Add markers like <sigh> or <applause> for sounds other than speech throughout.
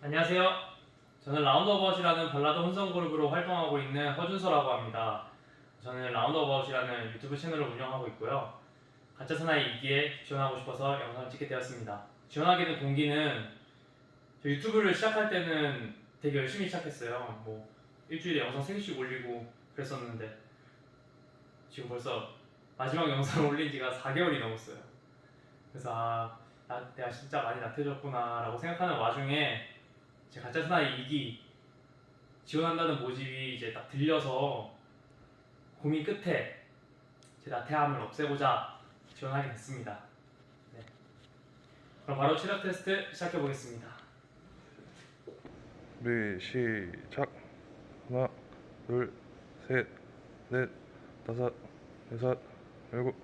안녕하세요. 저는 라운드어바웃이라는 발라드 혼성 그룹으로 활동하고 있는 허준서라고 합니다. 저는 라운드어바웃이라는 유튜브 채널을 운영하고 있고요. 가짜 사나이 2기에 지원하고 싶어서 영상을 찍게 되었습니다. 지원하게 된 동기는 저 유튜브를 시작할 때는 되게 열심히 시작했어요. 뭐 일주일에 영상 3개씩 올리고 그랬었는데 지금 벌써 마지막 영상 <laughs> 올린 지가 4개월이 넘었어요. 그래서 아, 나, 내가 진짜 많이 나태해졌구나 라고 생각하는 와중에 제 가짜 사나이 2기 지원한다는 모집이 이제 딱 들려서 고민 끝에 제 나태함을 없애고자 지원하게 됐습니다. 네. 그럼 바로 체력 테스트 시작해 보겠습니다. 우리 시작 하나 둘셋넷 다섯 여섯 일곱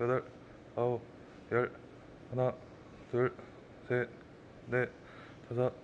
여덟 아홉 열 하나 둘셋넷 다섯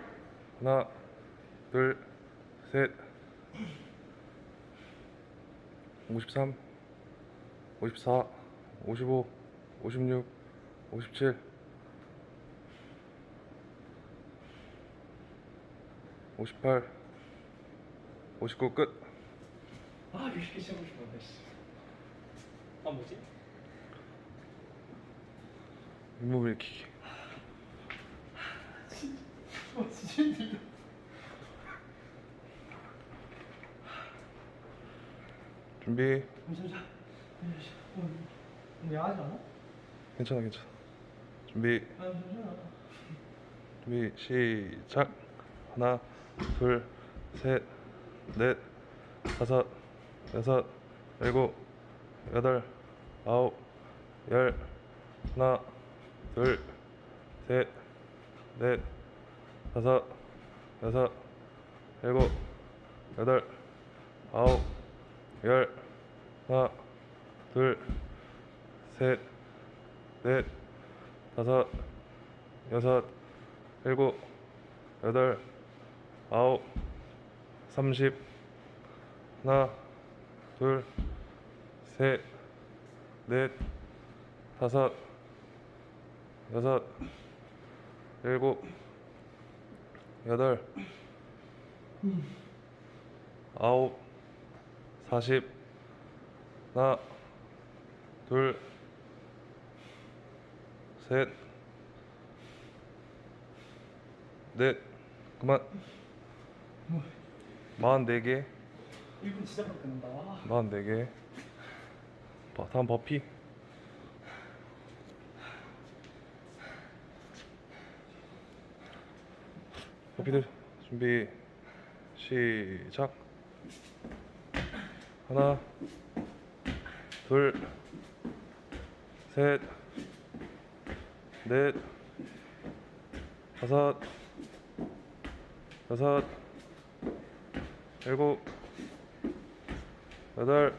하나, 둘, 셋, 오십삼, 오십사, 오십오, 오십육, 오십칠, 오십팔, 오십구 끝. 아 이렇게 시작하고 싶었네. 아 뭐지? 윗몸 일으키기. 어 <laughs> 힘들다. 준비. 잠시만. 어, 야하지 않아? 괜찮아, 괜찮아. 준비. 준비 시작. 하나, 둘, 셋, 넷, 다섯, 여섯, 일곱, 여덟, 아홉, 열, 하나, 둘, 셋, 넷, 다섯, 여섯, 일곱, 여덟, 아홉, 열, 하나, 둘, 셋, 넷, 다섯, 여섯, 일곱, 여덟, 아홉, 삼십, 하나, 둘, 셋, 넷, 다섯, 여섯, 일곱, 여덟, 아홉, 사십, 하나, 둘, 셋, 넷, 그만. 마흔 네 개, 1분 진짜 밖에 안 나와. 마흔 네 개. 버- 다음 버피. 버피들 준비 시작. 하나, 둘, 셋, 넷, 다섯, 여섯, 일곱, 여덟,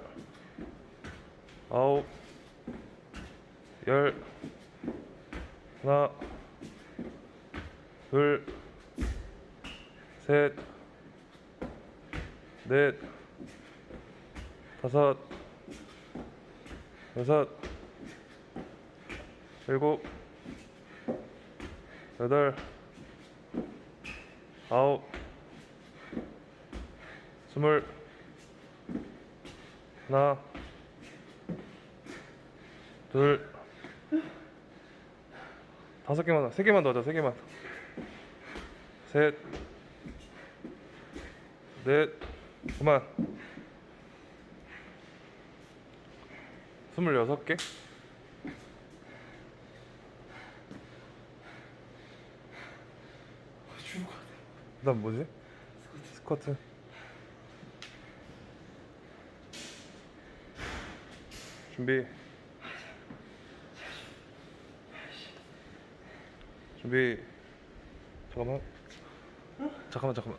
아홉, 열, 하나, 둘, 셋, 넷, 다섯, 여섯, 일곱, 여덟, 아홉, 스물, 하나, 둘, 다섯 개만 더, 세 개만 더 하자, 세 개만. 셋, 넷, 그만. 스물여섯 개? 그다음 뭐지? 스쿼트. 준비. 준비. 잠깐만. 잠깐만 잠깐만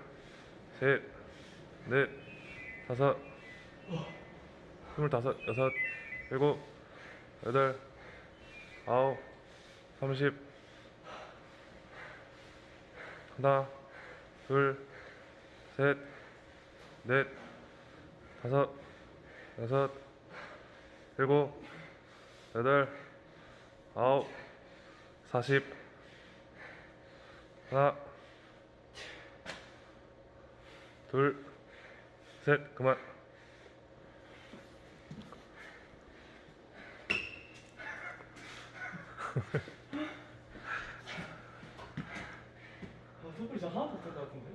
셋 넷 다섯 스물다섯 여섯 일곱 여덟 아홉 삼십. 하나 둘 셋 넷 다섯 여섯 일곱 여덟 아홉 사십. 하나 둘 셋 그만. 아, 손불이 진짜 하나도 못할 것 같은데.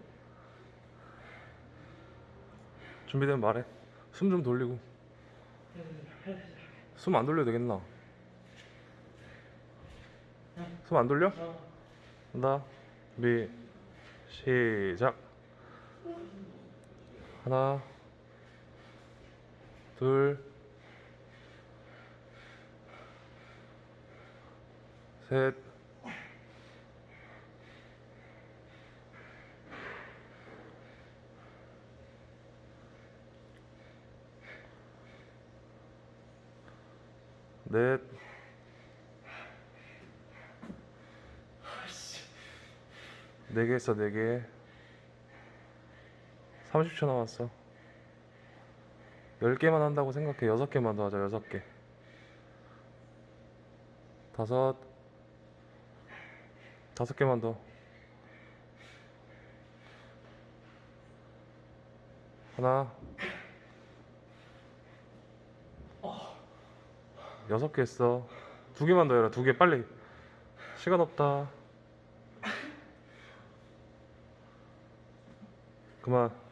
준비되면 말해. 숨 좀 돌리고. 숨 안 돌려도 되겠나? 숨 안 돌려? 아, 한다. 준비. 시작 하나 둘 셋, 넷, 네개 했어, 네 개. 30초 남았어. 10개만 한다고 생각해. 6개만 더 하자, 6개. 다섯, 다섯 개만 더. 하나, 여섯 개 했어. 두 개만 더 해라, 두 개, 빨리. 시간 없다. 그만.